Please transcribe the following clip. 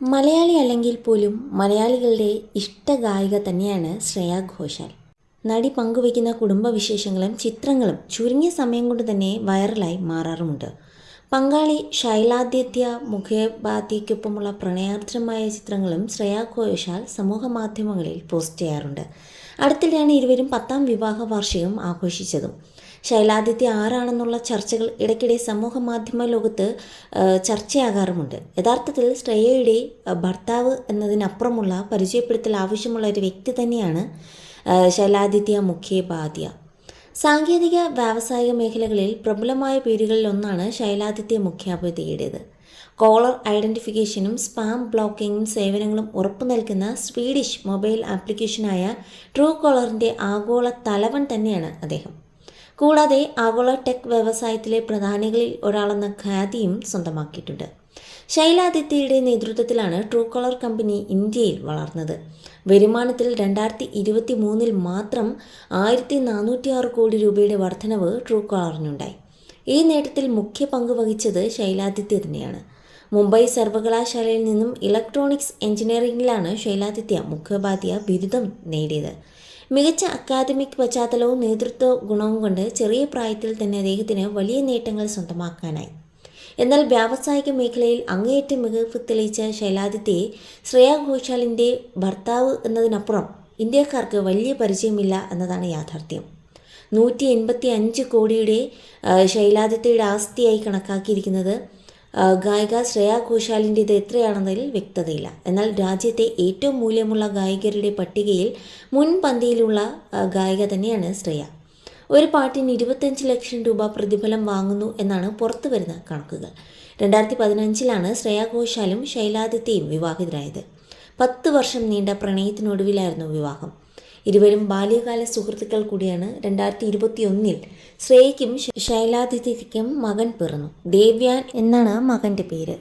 മലയാളി അല്ലെങ്കിൽ പോലും മലയാളികളുടെ ഇഷ്ട ഗായിക തന്നെയാണ് ശ്രേയ ഘോഷാൽ. നടി പങ്കുവയ്ക്കുന്ന കുടുംബവിശേഷങ്ങളും ചിത്രങ്ങളും ചുരുങ്ങിയ സമയം കൊണ്ട് തന്നെ വൈറലായി മാറാറുമുണ്ട്. പങ്കാളി ശൈലാദിത്യ മുഖേബാദ്യയ്ക്കൊപ്പമുള്ള പ്രണയാർദ്രമായ ചിത്രങ്ങളും ശ്രേയ ഘോഷാൽ സമൂഹ മാധ്യമങ്ങളിൽ പോസ്റ്റ് ചെയ്യാറുണ്ട്. അടുത്തിടെയാണ് ഇരുവരും പത്താം വിവാഹ വാർഷികം ആഘോഷിച്ചതും. ശൈലാദിത്യ ആരാണെന്നുള്ള ചർച്ചകൾ ഇടയ്ക്കിടെ സമൂഹ മാധ്യമ ലോകത്ത് ചർച്ചയാകാറുമുണ്ട്. യഥാർത്ഥത്തിൽ ശ്രേയയുടെ ഭർത്താവ് എന്നതിനപ്പുറമുള്ള പരിചയപ്പെടുത്തൽ ആവശ്യമുള്ള ഒരു വ്യക്തി തന്നെയാണ് ശൈലാദിത്യ മുഖ്യപാധ്യ സാങ്കേതിക വ്യാവസായിക മേഖലകളിൽ പ്രബലമായ പേരുകളിൽ ഒന്നാണ് ശൈലാദിത്യ മുഖ്യാപതിയുടേത് കോളർ ഐഡന്റിഫിക്കേഷനും സ്പാം ബ്ലോക്കിങ്ങും സേവനങ്ങളും ഉറപ്പു നൽകുന്ന സ്വീഡിഷ് മൊബൈൽ ആപ്ലിക്കേഷനായ ട്രൂ കോളറിന്റെ ആഗോള തലവൻ തന്നെയാണ് അദ്ദേഹം. കൂടാതെ ആഗോള ടെക് വ്യവസായത്തിലെ പ്രധാനികളിൽ ഒരാളെന്ന ഖ്യാതിയും സ്വന്തമാക്കിയിട്ടുണ്ട്. ശൈലാദിത്യയുടെ നേതൃത്വത്തിലാണ് ട്രൂ കളർ കമ്പനി ഇന്ത്യയിൽ വളർന്നത്. വരുമാനത്തിൽ രണ്ടായിരത്തി ഇരുപത്തി മൂന്നിൽ മാത്രം ആയിരത്തി നാനൂറ്റി ആറ് കോടി രൂപയുടെ വർധനവ് ട്രൂ കളറിനുണ്ടായി. ഈ നേട്ടത്തിൽ മുഖ്യ പങ്ക് വഹിച്ചത് ശൈലാദിത്യ തന്നെയാണ്. മുംബൈ സർവകലാശാലയിൽ നിന്നും ഇലക്ട്രോണിക്സ് എഞ്ചിനീയറിംഗിലാണ് ശൈലാദിത്യ മുഖോപാധ്യ ബിരുദം നേടിയത്. മികച്ച അക്കാദമിക് പശ്ചാത്തലവും നേതൃത്വ ഗുണവും കൊണ്ട് ചെറിയ പ്രായത്തിൽ തന്നെ അദ്ദേഹത്തിന് വലിയ നേട്ടങ്ങൾ സ്വന്തമാക്കാനായി. എന്നാൽ വ്യാവസായിക മേഖലയിൽ അങ്ങേയറ്റം മികവ് തെളിയിച്ച ശൈലാദിത്യയെ ശ്രേയ ഘോഷാലിന്റെ ഭർത്താവ് എന്നതിനപ്പുറം ഇന്ത്യക്കാർക്ക് വലിയ പരിചയമില്ല എന്നതാണ് യാഥാർത്ഥ്യം. നൂറ്റി എൺപത്തി അഞ്ച് കോടിയുടെ ശൈലാദിത്യയുടെ ആസ്തിയായി കണക്കാക്കിയിരിക്കുന്നത് ഗായിക ശ്രേയ ഘോഷാലിന്റേത് എത്രയാണെന്നതിൽ വ്യക്തതയില്ല. എന്നാൽ രാജ്യത്തെ ഏറ്റവും മൂല്യമുള്ള ഗായികരുടെ പട്ടികയിൽ മുൻപന്തിയിലുള്ള ഗായിക തന്നെയാണ് ശ്രേയ. ഒരു പാട്ടിന് ഇരുപത്തഞ്ച് ലക്ഷം രൂപ പ്രതിഫലം വാങ്ങുന്നു എന്നാണ് പുറത്തു വരുന്ന കണക്കുകൾ. രണ്ടായിരത്തി പതിനഞ്ചിലാണ് ശ്രേയ ഘോഷാലും ശൈലാദിത്യയും വിവാഹിതരായത്. പത്ത് വർഷം നീണ്ട പ്രണയത്തിനൊടുവിലായിരുന്നു വിവാഹം. ഇരുവരും ബാല്യകാല സുഹൃത്തുക്കൾ കൂടിയാണ് രണ്ടായിരത്തി ഇരുപത്തി ഒന്നിൽ ശ്രേയയ്ക്കും ശൈലാതിഥിക്കും മകൻ പിറന്നു. ദേവ്യാൻ എന്നാണ് മകന്റെ പേര്.